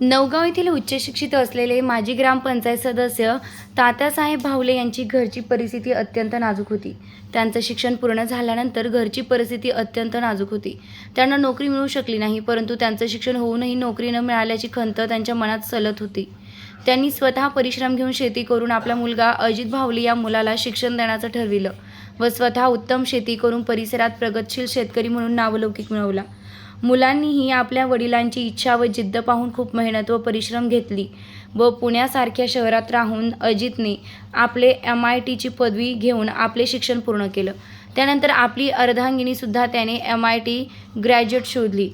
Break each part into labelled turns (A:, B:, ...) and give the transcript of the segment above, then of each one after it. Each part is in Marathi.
A: नवगाव येथील उच्चशिक्षित असलेले माजी ग्रामपंचायत सदस्य तात्यासाहेब भावले यांची घरची परिस्थिती अत्यंत नाजूक होती. त्यांचं शिक्षण पूर्ण झाल्यानंतर घरची परिस्थिती अत्यंत नाजूक होती. त्यांना नोकरी मिळू शकली नाही परंतु त्यांचं शिक्षण होऊनही नोकरी न मिळाल्याची खंत त्यांच्या मनात सलत होती. त्यांनी स्वतः परिश्रम घेऊन शेती करून आपला मुलगा अजित भावले या मुलाला शिक्षण देण्याचं ठरविलं व स्वतः उत्तम शेती करून परिसरात प्रगतशील शेतकरी म्हणून नावलौकिक मिळवला. मुलांनीही आपल्या वडिलांची इच्छा व जिद्द पाहून खूप मेहनत व परिश्रम घेतली व पुण्यासारख्या शहरात राहून अजितने आपले एम आय टीची पदवी घेऊन आपले शिक्षण पूर्ण केलं. त्यानंतर आपली अर्धांगिनीसुद्धा त्याने एम आय टी ग्रॅज्युएट शोधली.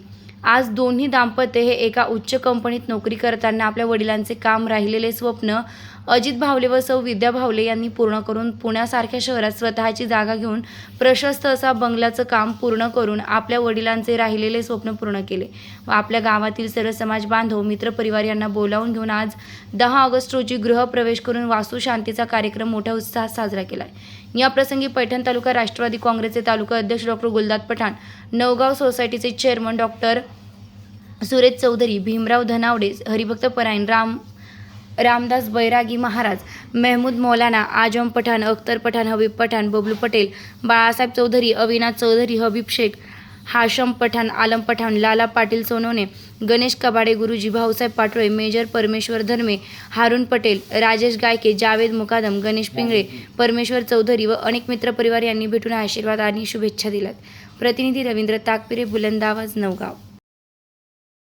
A: आज दोन्ही दाम्पत्य हे एका उच्च कंपनीत नोकरी करताना आपल्या वडिलांचे काम राहिलेले स्वप्न अजित भावले व सौ विद्या भावले यांनी पूर्ण करून पुण्यासारख्या शहरात स्वतःची जागा घेऊन प्रशस्त असा बंगल्याचं काम पूर्ण करून आपल्या वडिलांचे राहिलेले स्वप्न पूर्ण केले. व आपल्या गावातील सर्व समाज बांधव मित्रपरिवार यांना बोलावून घेऊन आज दहा ऑगस्ट रोजी गृहप्रवेश करून वास्तुशांतीचा कार्यक्रम मोठ्या उत्साहात साजरा केला आहे याप्रसंगी पैठण तालुका राष्ट्रवादी काँग्रेसचे तालुका अध्यक्ष डॉक्टर गुलदाद पठाण नवगाव सोसायटीचे चेअरमन डॉक्टर सुरेश चौधरी भीमराव धनावडे हरिभक्त परायण राम रामदास बैरागी महाराज महमूद मौलाना आजम पठाण अख्तर पठाण हबीब पठाण बबलू पटेल बाळासाहेब चौधरी अविनाश चौधरी हबीब शेख हाशम पठाण आलम पठाण लाला पाटील सोनवणे गणेश कबाडे गुरुजी भाऊसाहेब पाटोळे मेजर परमेश्वर धर्मे हारून पटेल राजेश गायके जावेद मुकादम गणेश पिंगळे परमेश्वर चौधरी व अनेक मित्रपरिवार यांनी भेटून आशीर्वाद आणि शुभेच्छा दिल्यात. प्रतिनिधी रवींद्र ताकपिरे बुलंदावाज नवगाव.